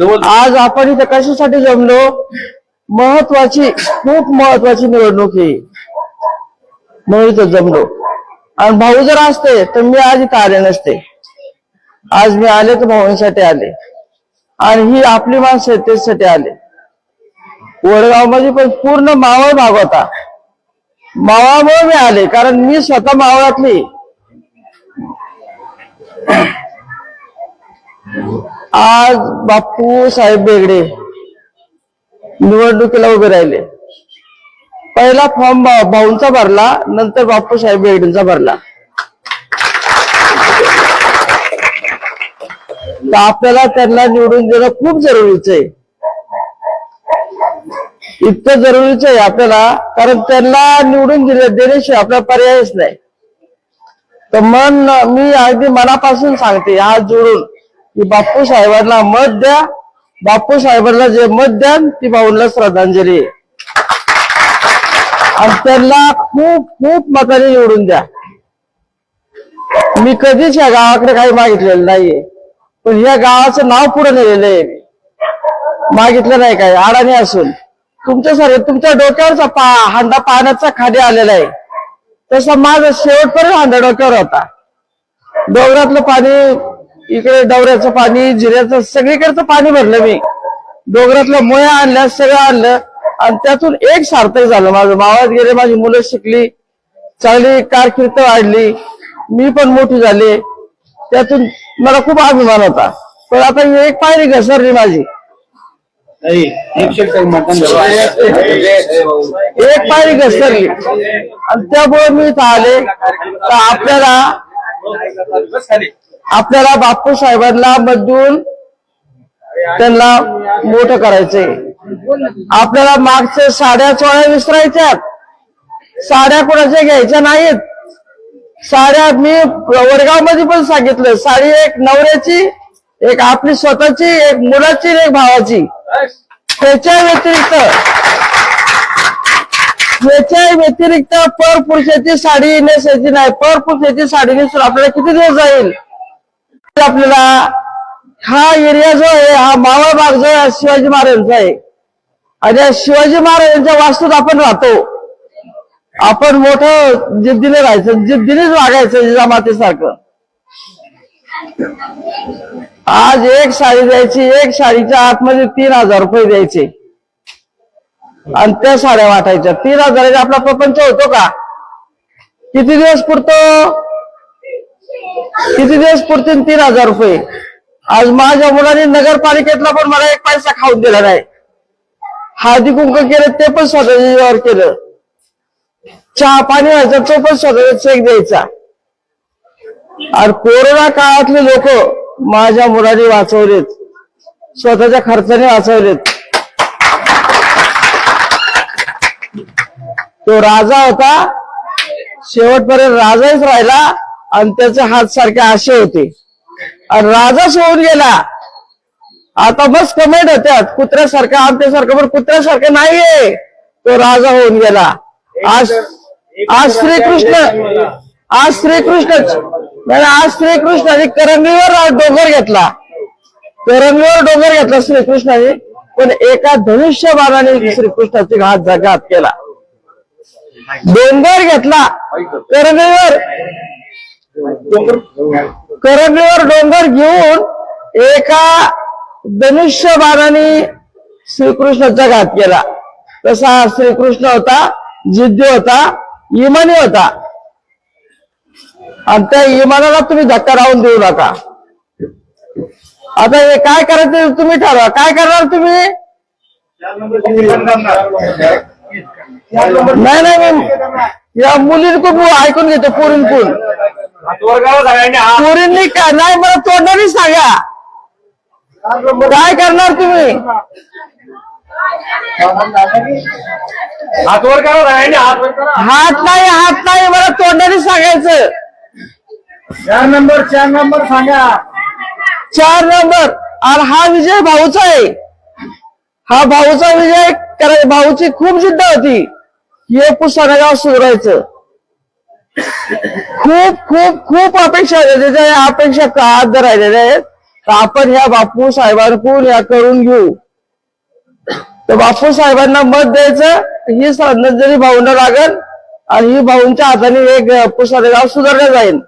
आज आपण इथे कशासाठी जमलो? महत्वाची खूप महत्वाची निवडणूक ही. म्हणून इथं जमलो. आणि भाऊ जर असते तर मी आज इथं आले नसते. आज मी आले तर भाऊंसाठी आले. आणि ही आपली माणसं आहेत त्याच्यासाठी आले. वडगावमध्ये पण पूर्ण मावळ भाग होता. मावळामुळे मी आले कारण मी स्वतः मावळातली. आज बापू साहेब बेगडे निवडणुकीला उभे राहिले. पहिला फॉर्म भाऊंचा भरला नंतर बापू साहेब बेगडेंचा भरला. तर आपल्याला त्यांना निवडून देणं खूप जरुरीचं आहे. इतकं जरुरीचं आहे आपल्याला कारण त्यांना निवडून दिले देण्याशिवाय आपला पर्यायच नाही. तर मन मी अगदी मनापासून सांगते हात जोडून. की बापू साहेबांना मत द्या. बापू साहेबांना जे मत द्या ती भाऊंना श्रद्धांजली. आहे. आणि त्यांना खूप खूप मताने निवडून द्या. मी कधीच या गावाकडे काही मागितलेलं नाहीये. पण या गावाचं नाव पुढे नेलेलं आहे मी. मागितलं नाही काय अडाणी असून. तुमच्यासारखे तुमच्या डोक्यावरचा पा हांडा पाण्याचा खाली आलेला आहे. तसा माझा शेवटपर्यंत हांडा डोक्यावर होता. डोंगरातलं पाणी इकडे डवऱ्याचं पाणी जिऱ्याचं सगळीकडचं पाणी भरलं मी. डोंगरातल्या मुळ्या आणल्या सगळं आणलं. आणि त्यातून एक सार्थक झालं माझं. मावात गेले माझी मुलं शिकली. चांगली कारकिर्द वाढली. मी पण मोठी झाली. त्यातून मला खूप अभिमान होता. पण आता ही एक पायरी घसरली माझी. एक पायरी घसरली. आणि त्यामुळे मी इथं आले. तर आपल्याला आपल्याला बापू साहेबांना बदलून त्यांना मोठं करायचंय. आपल्याला मागच्या साड्या चोळ्या विसरायच्यात. साड्या कोणाच्या घ्यायच्या नाहीत. साड्या मी वडगावमध्ये पण सांगितलं. साडी एक नवऱ्याची एक आपली स्वतःची एक मुलाची एक भावाची. त्याच्या व्यतिरिक्त याच्या व्यतिरिक्त पर पुरुषाची साडी नेसायची नाही. पर पुरुषाची साडी नेसून आपल्याला किती दिवस जाईल? आपल्याला हा एरिया जो आहे हा मावळ भाग जो आहे शिवाजी महाराजांचा आहे. आणि या शिवाजी महाराजांच्या वास्तूत आपण राहतो. आपण मोठं जिद्दीने राहायचं जिद्दीनेच वागायचं जिजामातेसारखं आज एक साडी द्यायची एक साडीच्या आतमध्ये तीन हजार रुपये द्यायचे. आणि त्या साड्या वाटायच्या. तीन हजाराचा आपला प्रपंच होतो का? किती दिवस पुरतो? किती दिवस पुरतील तीन हजार रुपये? आज माझ्या मुलाने नगरपालिकेतला पण मला एक पैसा खाऊन दिला नाही. हळदी कुंक केलं ते पण स्वतःच्या जीवावर केलं. चहा पाणी व्हायचा तो पण स्वतःचा चेक द्यायचा. आणि कोरोना काळातले लोक माझ्या मुलाने वाचवलेत. स्वतःच्या खर्चाने वाचवलेत. तो राजा होता. शेवटपर्यंत राजाच राहिला. आणि त्याचे हात सारखे असे होते. आणि राजा सोडून गेला. आता बस कमेंट होत्यात कुत्र्यासारखं आमच्यासारखं पण कुत्र्यासारखं नाहीये. तो राजा होऊन गेला. आज आज श्रीकृष्ण आज श्रीकृष्ण आज श्रीकृष्णाने करंगीवर डोंगर घेतला. करंगीवर डोंगर घेतला श्रीकृष्णाने पण एका धनुष्य बाणाने श्रीकृष्णाची घात घात केला. डोंगर घेतला. करंगीवर करंगीवर डोंगर घेऊन एका धनुष्य बाणाने श्रीकृष्णाचा घात केला. तसा श्रीकृष्ण होता जिद्दी होता इमानी होता. आणि त्या इमानाला तुम्ही धक्का राहून देऊ नका. आता हे काय करायचं तुम्ही ठरवा. काय करणार तुम्ही? नाही नाही मी या मुलींकडून ऐकून घेतो पोरींकडून पोरींनी नाही मला तोंडाने सांगा. काय करणार तुम्ही? हातवर करा करा हात नाही हात नाही मला तोंडाने सांगायचं. चार नंबर चार नंबर सांगा. चार नंबर. आणि हा विजय भाऊचा आहे. हा भाऊचा विजय करायचा भाऊची खूप जिद्द होती. हे पुसाना गाव सुधारायचं. खूप खूप खूप अपेक्षा त्याच्या या अपेक्षा का हात राहिलेल्या आहेत तर आपण ह्या बापू साहेबांकडून या करून घेऊ. तर बापू साहेबांना मत द्यायचं ही श्रद्धांजली भाऊंना लागल आणि ही भाऊंच्या हाताने एक पुसारे गाव सुधारलं जाईल.